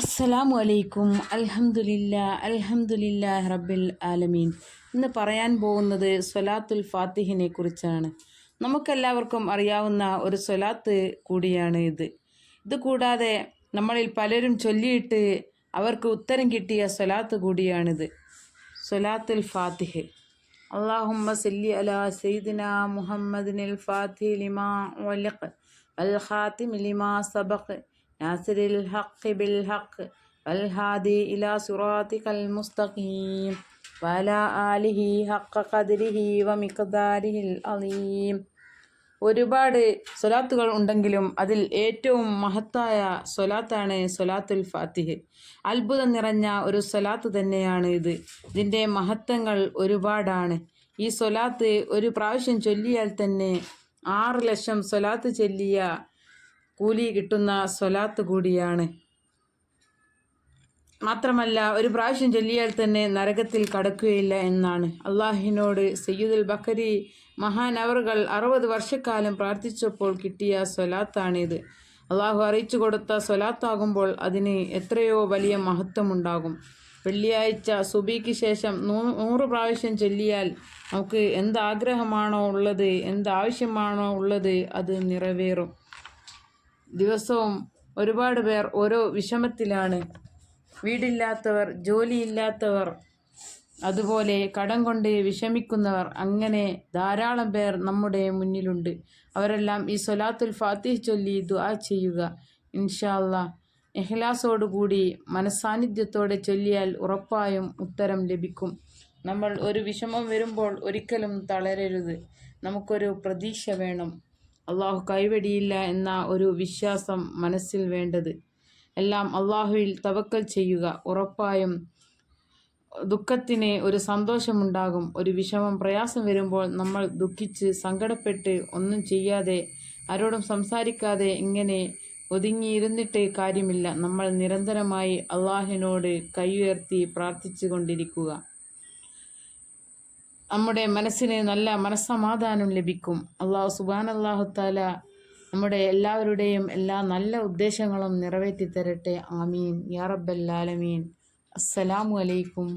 അസ്സലാമു അലൈക്കും. അൽഹമുല്ല അൽഹമുല്ല റബ്ബിൽ ആലമീൻ. ഇന്ന് പറയാൻ പോകുന്നത് സൊലാത്തുൽ ഫാത്തിഹിനെ കുറിച്ചാണ്. നമുക്കെല്ലാവർക്കും അറിയാവുന്ന ഒരു സൊലാത്ത് കൂടിയാണ് ഇത്. ഇത് കൂടാതെ നമ്മളിൽ പലരും ചൊല്ലിയിട്ട് അവർക്ക് ഉത്തരം കിട്ടിയ സൊലാത്ത് കൂടിയാണിത്. സൊലാത്തുൽ ഫാത്തിഹ്. അള്ളാഹുമ്മ സല്ലി അലാ സയ്യിദിന മുഹമ്മദിനിൽ ഫാത്തിഹ് ലിമാ അൽ ഖാത്തിം ലിമാ സബഖ് ناصر الحق بالحق والهادي إلى صراطك المستقيم وعلى آله حق قدره ومقداره العظيم ഒരുപാട് സ്വലാത്തുകൾ ഉണ്ടെങ്കിലും അതിൽ ഏറ്റവും മഹത്തായ സ്വലാത്താണ് സ്വലാത്തുൽ ഫാത്തിഹ് അത്ഭുതം നിറഞ്ഞ ഒരു സ്വലാത്ത് തന്നെയാണ് ഇത് ഇതിൻ്റെ മഹത്വങ്ങൾ ഒരുപാടാണ് ഈ സ്വലാത്ത് ഒരു പ്രാവശ്യം ചൊല്ലിയാൽ തന്നെ ആറ് ലക്ഷം സ്വലാത്ത് ചൊല്ലിയ കൂലി കിട്ടുന്ന സ്വലാത്ത് കൂടിയാണ്. മാത്രമല്ല ഒരു പ്രാവശ്യം ചൊല്ലിയാൽ തന്നെ നരകത്തിൽ കടക്കുകയില്ല എന്നാണ്. അള്ളാഹിനോട് സയ്യിദുൽ ബക്കരി മഹാനവറുകൾ അറുപത് വർഷക്കാലം പ്രാർത്ഥിച്ചപ്പോൾ കിട്ടിയ സ്വലാത്താണിത്. അള്ളാഹു അറിയിച്ചു കൊടുത്ത സ്വലാത്താകുമ്പോൾ അതിന് എത്രയോ വലിയ മഹത്വമുണ്ടാകും. വെള്ളിയാഴ്ച സുബിക്ക് ശേഷം നൂറ് പ്രാവശ്യം ചൊല്ലിയാൽ നമുക്ക് എന്താഗ്രഹമാണോ ഉള്ളത് എന്താവശ്യമാണോ ഉള്ളത് അത് നിറവേറും. ദിവസവും ഒരുപാട് പേർ ഓരോ വിഷമത്തിലാണ്. വീടില്ലാത്തവർ ജോലിയില്ലാത്തവർ അതുപോലെ കടം കൊണ്ട് വിഷമിക്കുന്നവർ അങ്ങനെ ധാരാളം പേർ നമ്മുടെ മുന്നിലുണ്ട്. അവരെല്ലാം ഈ സൊലാത്തുൽ ഫാത്തിഹ് ചൊല്ലി ദുആ ചെയ്യുക. ഇൻഷാല്ല എഹ്ലാസോടുകൂടി മനസാന്നിധ്യത്തോടെ ചൊല്ലിയാൽ ഉറപ്പായും ഉത്തരം ലഭിക്കും. നമ്മൾ ഒരു വിഷമം വരുമ്പോൾ ഒരിക്കലും തളരരുത്. നമുക്കൊരു പ്രതീക്ഷ വേണം. അള്ളാഹു കൈവെടിയില്ല എന്ന ഒരു വിശ്വാസം മനസ്സിൽ വേണ്ടത്. എല്ലാം അള്ളാഹുവിൽ തവക്കൽ ചെയ്യുക. ഉറപ്പായും ദുഃഖത്തിന് ഒരു സന്തോഷമുണ്ടാകും. ഒരു വിഷമം പ്രയാസം വരുമ്പോൾ നമ്മൾ ദുഃഖിച്ച് സങ്കടപ്പെട്ട് ഒന്നും ചെയ്യാതെ ആരോടും സംസാരിക്കാതെ ഇങ്ങനെ ഒതുങ്ങിയിരുന്നിട്ട് കാര്യമില്ല. നമ്മൾ നിരന്തരമായി അള്ളാഹിനോട് കൈ ഉയർത്തി പ്രാർത്ഥിച്ചു കൊണ്ടിരിക്കുക നമ്മുടെ മനസ്സിന് നല്ല മനസ്സമാധാനം ലഭിക്കും. അള്ളാഹു സുബാൻ അള്ളാഹുത്താല നമ്മുടെ എല്ലാവരുടെയും എല്ലാ നല്ല ഉദ്ദേശങ്ങളും നിറവേറ്റി തരട്ടെ ആമീൻ. യാ റബ്ബൽ ആലമീൻ. അസ്സലാമു അലൈക്കും.